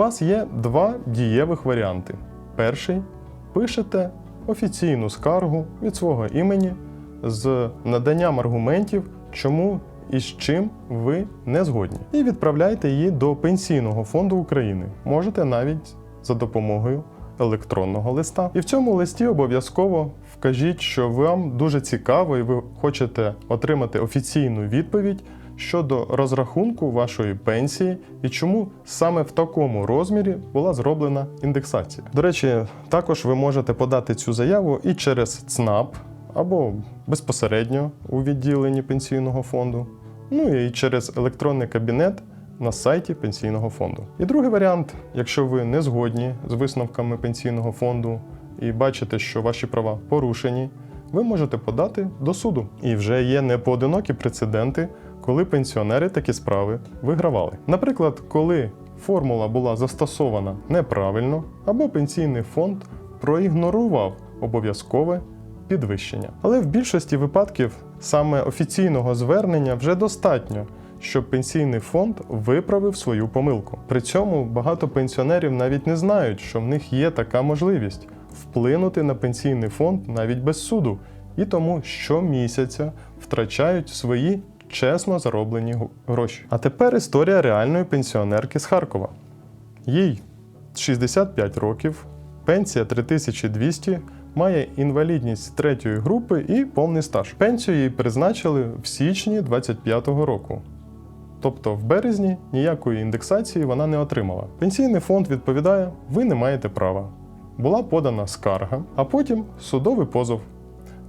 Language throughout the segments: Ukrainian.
вас є два дієвих варіанти. Перший пишете офіційну скаргу від свого імені з наданням аргументів, чому і з чим ви не згодні, і відправляйте її до Пенсійного фонду України. Можете навіть за допомогою електронного листа. І в цьому листі обов'язково вкажіть, що вам дуже цікаво і ви хочете отримати офіційну відповідь щодо розрахунку вашої пенсії і чому саме в такому розмірі була зроблена індексація. До речі, також ви можете подати цю заяву і через ЦНАП або безпосередньо у відділенні пенсійного фонду, ну і через електронний кабінет на сайті пенсійного фонду. І другий варіант, якщо ви не згодні з висновками пенсійного фонду і бачите, що ваші права порушені, ви можете подати до суду. І вже є непоодинокі прецеденти, коли пенсіонери такі справи вигравали. Наприклад, коли формула була застосована неправильно, або пенсійний фонд проігнорував обов'язкове підвищення. Але в більшості випадків саме офіційного звернення вже достатньо, щоб пенсійний фонд виправив свою помилку. При цьому багато пенсіонерів навіть не знають, що в них є така можливість вплинути на пенсійний фонд навіть без суду, і тому щомісяця втрачають свої чесно зароблені гроші. А тепер історія реальної пенсіонерки з Харкова. Їй 65 років, пенсія 3200, має інвалідність третьої групи і повний стаж. Пенсію їй призначили в січні 25-го року. Тобто в березні ніякої індексації вона не отримала. Пенсійний фонд відповідає: ви не маєте права. Була подана скарга, а потім судовий позов.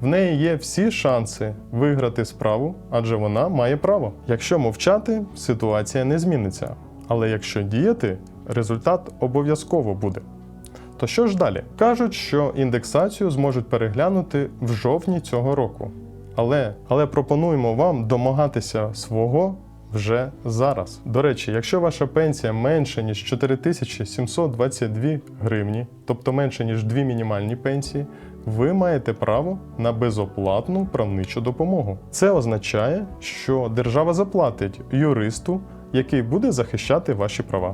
В неї є всі шанси виграти справу, адже вона має право. Якщо мовчати, ситуація не зміниться. Але якщо діяти, результат обов'язково буде. То що ж далі? Кажуть, що індексацію зможуть переглянути в жовтні цього року. Але, але пропонуємо вам домагатися свого вже зараз. До речі, якщо ваша пенсія менше ніж 4722 гривні, тобто менше ніж дві мінімальні пенсії, ви маєте право на безоплатну правничу допомогу. Це означає, що держава заплатить юристу, який буде захищати ваші права.